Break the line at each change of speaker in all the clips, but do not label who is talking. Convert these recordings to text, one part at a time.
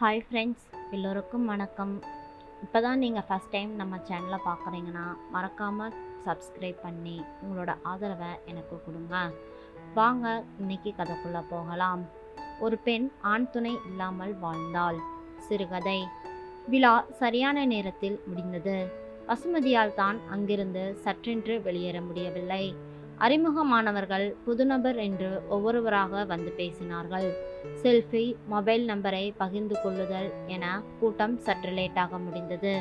Hi friends எல்லோருக்கும் வணக்கம். இப்போ தான் நீங்கள் ஃபஸ்ட் டைம் நம்ம சேனலை பார்க்குறீங்கன்னா மறக்காமல் சப்ஸ்கிரைப் பண்ணி உங்களோட ஆதரவை எனக்கு கொடுங்க. வாங்க இன்னைக்கு கதைக்குள்ளே போகலாம். ஒரு பெண் ஆண் துணை இல்லாமல் வாழ்ந்தாள். சிறுகதை. விழா சரியான நேரத்தில் முடிந்தது. பசுமதியால் தான் அங்கிருந்து சற்றென்று வெளியேற முடியவில்லை. அறிமுகமானவர்கள் புதுநபர் என்று ஒவ்வொருவராக வந்து பேசினார்கள். செல்ஃபி மொபைல் நம்பரை பகிர்ந்து கொள்ளுதல் என கூட்டம் சற்று லேட்டாக முடிந்தது.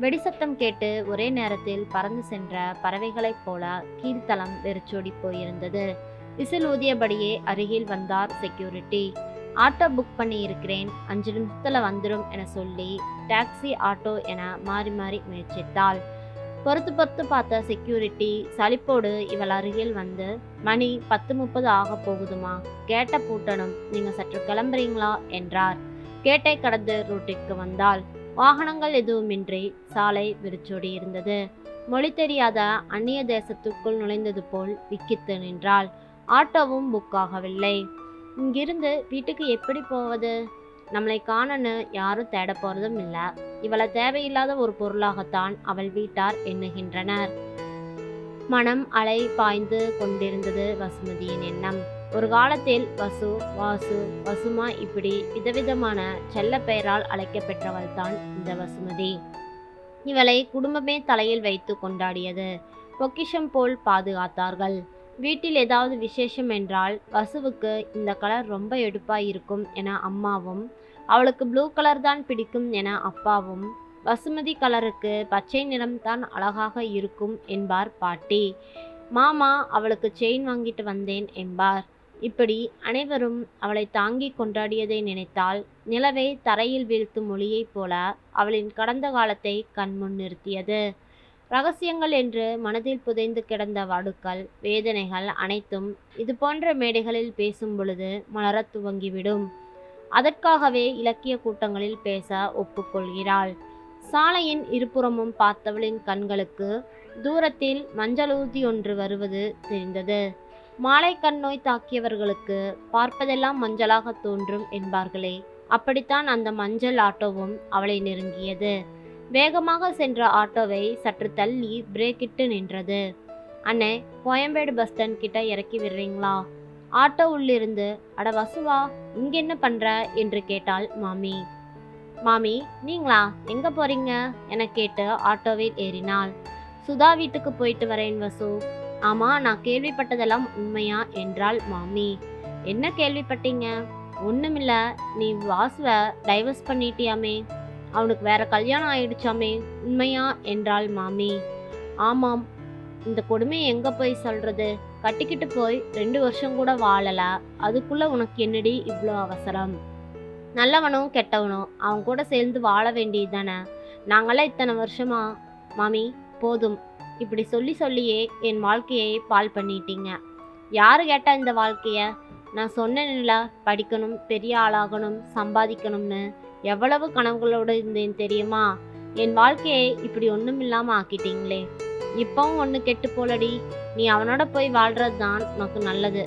வெடிசத்தம் கேட்டு ஒரே நேரத்தில் பறந்து சென்ற பறவைகளைப் போல கீழ்த்தளம் வெறிச்சோடி போயிருந்தது. விசில் ஊதியபடியே அருகில் வந்தார் செக்யூரிட்டி ஆட்டோ புக் பண்ணி இருக்கிறேன் அஞ்சு நிமிஷத்தில் வந்துடும் என சொல்லி டாக்ஸி ஆட்டோ என மாறி மாறி முயற்சித்தாள். பொறுத்து பொறுத்து பார்த்த செக்யூரிட்டி சலிப்போடு இவள் அருகில் வந்து மணி பத்து முப்பது ஆக போகுதுமா? கேட்ட பூட்டணும் நீங்க சற்று கிளம்புறீங்களா? என்றார். கேட்டை கடந்து ரூட்டிற்கு வந்தால் வாகனங்கள் எதுவுமின்றி சாலை விரிச்சோடி இருந்தது. மொழி தெரியாத அந்நிய தேசத்துக்குள் நுழைந்தது போல் விக்கித்து நின்றாள். ஆட்டோவும் புக் ஆகவில்லை. இங்கிருந்து வீட்டுக்கு எப்படி போவது? நம்மளை காணன்னு யாரும் தேட போறதும் இல்லை. இவளை தேவையில்லாத ஒரு பொருளாகத்தான் அவள் வீட்டார் எண்ணுகின்றனர். மனம் அலை பாய்ந்து கொண்டிருந்தது வசுமதியின் எண்ணம். ஒரு காலத்தில் வசு வாசு வசுமா இப்படி விதவிதமான செல்ல பெயரால் அழைக்கப்பெற்றவள் தான் இந்த வசுமதி. இவளை குடும்பமே தலையில் வைத்து கொண்டாடியது. பொக்கிஷம் போல் பாதுகாத்தார்கள். வீட்டில் ஏதாவது விசேஷம் என்றால் வசுவுக்கு இந்த கலர் ரொம்ப எடுப்பாக இருக்கும் என அம்மாவும் அவளுக்கு ப்ளூ கலர் தான் பிடிக்கும் என அப்பாவும் வசுமதி கலருக்கு பச்சை நிறம்தான் அழகாக இருக்கும் என்பார் பாட்டி. மாமா அவளுக்கு செயின் வாங்கிட்டு வந்தேன் என்பார். இப்படி அனைவரும் அவளை தாங்கி கொண்டாடியதை நினைத்தால் நிலவை தரையில் வீழ்த்தும் மொழியைப் போல அவளின் கடந்த காலத்தை கண்முன் நிறுத்தியது. ரகசியங்கள் என்று மனதில் புதைந்து கிடந்த வடுக்கள் வேதனைகள் அனைத்தும் இது போன்ற மேடைகளில் பேசும் பொழுது மலரத் துவங்கிவிடும். அதற்காகவே இலக்கிய கூட்டங்களில் பேச ஒப்புக்கொள்கிறாள். சாலையின் இருபுறமும் பார்த்தவளின் கண்களுக்கு தூரத்தில் மஞ்சளூர்தி ஒன்று வருவது தெரிந்தது. மாலை கண்ணோய் தாக்கியவர்களுக்கு பார்ப்பதெல்லாம் மஞ்சளாக தோன்றும் என்பார்களே. அப்படித்தான் அந்த மஞ்சள் ஆட்டோவும் அவளை நெருங்கியது. வேகமாக சென்ற ஆட்டோவை சற்று தள்ளி பிரேக்கிட்டு நின்றது. அண்ணே கோயம்பேடு பஸ் ஸ்டாண்ட் கிட்ட இறக்கி விடுறீங்களா? ஆட்டோ உள்ளிருந்து அட வசுவா இங்க என்ன பண்ற? என்று கேட்டாள் மாமி. மாமி நீங்களா? எங்க போறீங்க? என கேட்டு ஆட்டோவில் ஏறினாள். சுதா வீட்டுக்கு போயிட்டு வரேன் வசு. ஆமா நான் கேள்விப்பட்டதெல்லாம் உண்மையா? என்றாள் மாமி. என்ன கேள்விப்பட்டீங்க? ஒண்ணுமில்ல நீ வாசுவ டைவர்ஸ் பண்ணிட்டியாமே. அவனுக்கு வேற கல்யாணம் ஆயிடுச்சாமே? உண்மையா? என்றாள் மாமி. ஆமாம். இந்த கொடுமையை எங்க போய் சொல்றது? கட்டிக்கிட்டு போய் ரெண்டு வருஷம் கூட வாழல. அதுக்குள்ள உனக்கு என்னடி இவ்வளோ அவசரம்? நல்லவனும் கெட்டவனும் அவன் கூட சேர்ந்து வாழ வேண்டியது தானே? நாங்களாம் இத்தனை வருஷமா? மாமி போதும். இப்படி சொல்லி சொல்லியே என் வாழ்க்கையை பால் பண்ணிட்டீங்க. யாரு கேட்டா இந்த வாழ்க்கைய? நான் சொன்னேன்ல படிக்கணும் பெரிய ஆளாகணும் சம்பாதிக்கணும்னு. எவ்வளவு கனவுகளோடு இருந்தேன் தெரியுமா? என் வாழ்க்கையை இப்படி ஒன்றும் இல்லாமல் ஆக்கிட்டீங்களே. இப்போவும் ஒன்று கெட்டு போலடி. நீ அவனோட போய் வாழ்கிறது தான் உனக்கு நல்லது.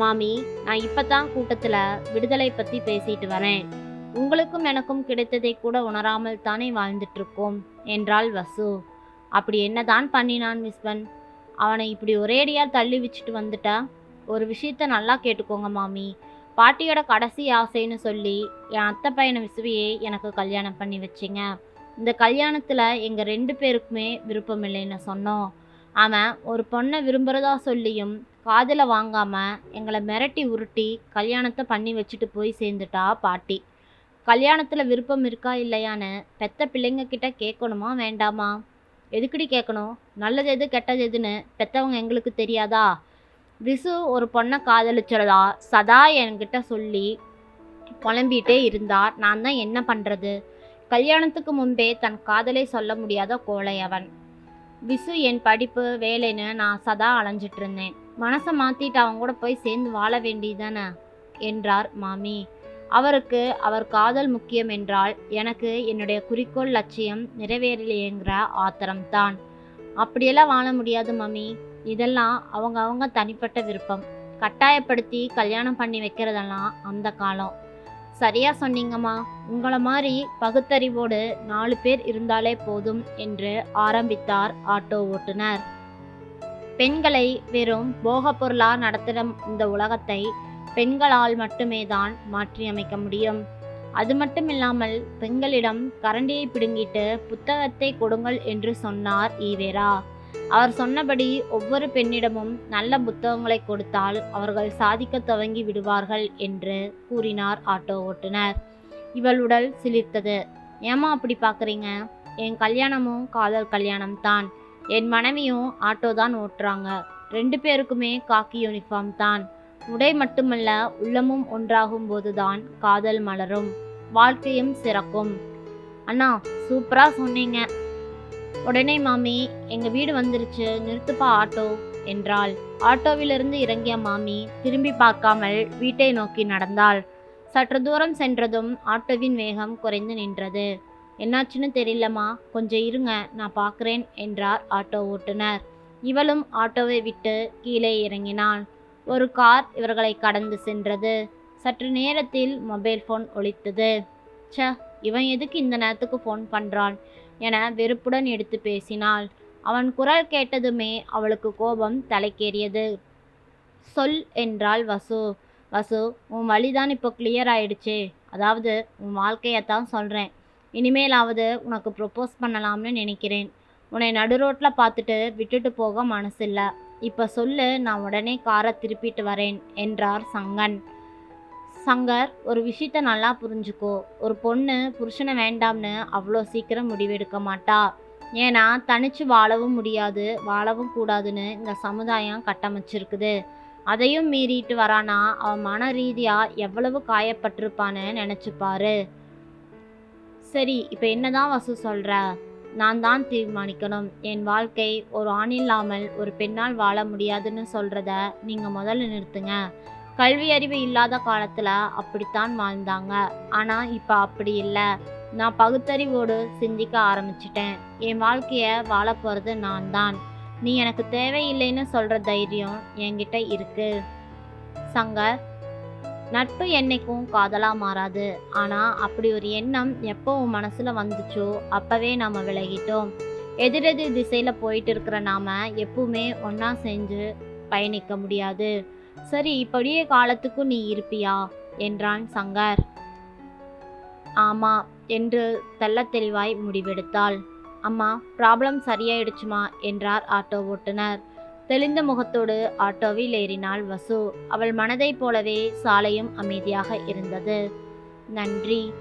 மாமி நான் இப்போ தான் கூட்டத்தில் விடுதலை பற்றி பேசிட்டு வரேன். உங்களுக்கும் எனக்கும் கிடைத்ததை கூட உணராமல் தானே வாழ்ந்துட்டுருக்கோம் என்றாள் வசு. அப்படி என்னதான் பண்ணினான் விஸ்வன் அவனை இப்படி ஒரேடியாக தள்ளி வச்சுட்டு வந்துட்டா? ஒரு விஷயத்த நல்லா கேட்டுக்கோங்க மாமி. பாட்டியோட கடைசி ஆசைன்னு சொல்லி என் அத்தை பையனை விசுவையே எனக்கு கல்யாணம் பண்ணி வச்சிங்க. இந்த கல்யாணத்தில் எங்கள் ரெண்டு பேருக்குமே விருப்பம் இல்லைன்னு சொன்னோம். அவன் ஒரு பொண்ணை விரும்புகிறதா சொல்லியும் காதில் வாங்காமல் எங்களை மிரட்டி உருட்டி கல்யாணத்தை பண்ணி வச்சுட்டு போய் சேர்ந்துட்டா பாட்டி. கல்யாணத்தில் விருப்பம் இருக்கா இல்லையான்னு பெத்த பிள்ளைங்க கிட்ட கேட்கணுமா வேண்டாமா? எதுக்குடி கேட்கணும்? நல்லது எது கெட்டது எதுன்னு பெத்தவங்க எங்களுக்கு தெரியாதா? விசு ஒரு பொண்ணை காதலிச்சதா? சதா என்கிட்ட சொல்லி புலம்பிகிட்டே இருந்தார். நான் தான் என்ன பண்ணுறது கல்யாணத்துக்கு முன்பே தன் காதலை சொல்ல முடியாத கோழை அவன். விசு என் படிப்பு வேலைன்னு நான் சதா அலைஞ்சிட்டு இருந்தேன் மனசை மாற்றிட்டு அவங்க கூட போய் சேர்ந்து வாழ வேண்டியதானே என்றார் மாமி. அவருக்கு அவர் காதல் முக்கியம் என்றால் எனக்கு என்னுடைய குறிக்கோள் லட்சியம் நிறைவேறலையேங்கிற ஆத்திரம்தான். அப்படியெல்லாம் வாழ முடியாது மம்மி இதெல்லாம் அவங்க அவங்க தனிப்பட்ட விருப்பம். கட்டாயப்படுத்தி கல்யாணம் பண்ணி வைக்கிறதெல்லாம் அந்த காலம். சரியா சொன்னீங்கம்மா. உங்களை மாதிரி பகுத்தறிவோடு நாலு பேர் இருந்தாலே போதும் என்று ஆரம்பித்தார் ஆட்டோ ஓட்டுநர் பெண்களை வெறும் போகப் பொருளா நடத்துகிற இந்த உலகத்தை பெண்களால் மட்டுமே தான் மாற்றியமைக்க முடியும். அது மட்டும் இல்லாமல் பெண்களிடம் கரண்டியை பிடுங்கிட்டு புத்தகத்தை கொடுங்கள் என்று சொன்னார் ஈவேரா. அவர் சொன்னபடி ஒவ்வொரு பெண்ணிடமும் நல்ல புத்தகங்களை கொடுத்தால் அவர்கள் சாதிக்க துவங்கி விடுவார்கள் என்று கூறினார் ஆட்டோ ஓட்டுநர். இவள் உடல் சிலிர்த்தது. ஏமா அப்படி பார்க்குறீங்க? என் கல்யாணமும் காதல் கல்யாணம் தான் என் மனைவியும் ஆட்டோ தான் ஓட்டுறாங்க. ரெண்டு பேருக்குமே காக்கி யூனிஃபார்ம் தான். உடை மட்டுமல்ல உள்ளமும் ஒன்றாகும் போதுதான் காதல் மலரும். வாழ்க்கையும் சிறக்கும். அண்ணா சூப்பராக சொன்னீங்க. உடனே மாமி எங்க வீடு வந்துருச்சு. நிறுத்துப்பா ஆட்டோ என்றாள். ஆட்டோவிலிருந்து இறங்கிய மாமி திரும்பி பார்க்காமல் வீட்டை நோக்கி நடந்தாள். சற்று தூரம் சென்றதும் ஆட்டோவின் வேகம் குறைந்து நின்றது. என்னாச்சுன்னு தெரியலம்மா. கொஞ்சம் இருங்க. நான் பார்க்குறேன் என்றார் ஆட்டோ ஓட்டுநர். இவளும் ஆட்டோவை விட்டு கீழே இறங்கினாள். ஒரு கார் இவர்களை கடந்து சென்றது. சற்று நேரத்தில் மொபைல் ஃபோன் ஒழித்தது ச்ச இவன் எதுக்கு இந்த நேரத்துக்கு ஃபோன் பண்ணுறான் என வெறுப்புடன் எடுத்து பேசினாள். அவன் குரல் கேட்டதுமே அவளுக்கு கோபம் தலைக்கேறியது. சொல் என்றாள் வசு. வசு உன் வழிதான் இப்போ கிளியர் ஆயிடுச்சு. அதாவது உன் வாழ்க்கையத்தான் சொல்கிறேன் இனிமேலாவது உனக்கு ப்ரொப்போஸ் பண்ணலாம்னு நினைக்கிறேன். உன்னை நடுரோட்டில் பார்த்துட்டு விட்டுட்டு போக மனசில்லை. இப்போ சொல்லு நான் உடனே காரை திருப்பிட்டு வரேன் என்றார் சங்கன். சங்கர் ஒரு விஷயத்த நல்லா புரிஞ்சுக்கோ. ஒரு பொண்ணு புருஷனை வேண்டாம்னு அவ்வளோ சீக்கிரம் முடிவெடுக்க மாட்டா. ஏன்னா தனிச்சு வாழவும் முடியாது வாழவும் கூடாதுன்னு இந்த சமுதாயம் கட்டமைச்சிருக்குது. அதையும் மீறிட்டு வரானா அவன் மன ரீதியாக எவ்வளவு காயப்பட்டிருப்பான்னு நினச்சிப்பாரு சரி இப்போ என்னதான் வசு சொல்கிற நான் தான் தீர்மானிக்கணும். என் வாழ்க்கை ஒரு ஆண் இல்லாமல் ஒரு பெண்ணால் வாழ முடியாதுன்னு சொல்கிறத நீங்கள் முதல்ல நிறுத்துங்க. கல்வி அறிவு இல்லாத காலத்தில் அப்படித்தான் வாழ்ந்தாங்க. ஆனால் இப்போ அப்படி இல்லை. நான் பகுத்தறிவோடு சிந்திக்க ஆரம்பிச்சிட்டேன். என் வாழ்க்கையை வாழ போகிறது நான் தான் நீ எனக்கு தேவையில்லைன்னு சொல்கிற தைரியம் என்கிட்ட இருக்கு. சங்கர் நட்பு என்னைக்கும் காதலாக மாறாது. ஆனால் அப்படி ஒரு எண்ணம் எப்போ உன் மனசில் வந்துச்சோ அப்பவே நாம் விலகிட்டோம். எதிரெதிர் திசையில் போயிட்டு இருக்கிற நாம எப்பவுமே ஒன்றா செஞ்சு பயணிக்க முடியாது. சரி இப்படியே காலத்துக்கும் நீ இருப்பியா? என்றான் சங்கர். ஆமா என்று தெல்ல தெளிவாய் முடிவெடுத்தாள். அம்மா ப்ராப்ளம் சரியாயிடுச்சுமா? என்றார் ஆட்டோ ஓட்டுநர் தெளிந்த முகத்தோடு ஆட்டோவில் ஏறினாள் வசு. அவள் மனதைப் போலவே சாலையும் அமைதியாக இருந்தது. நன்றி.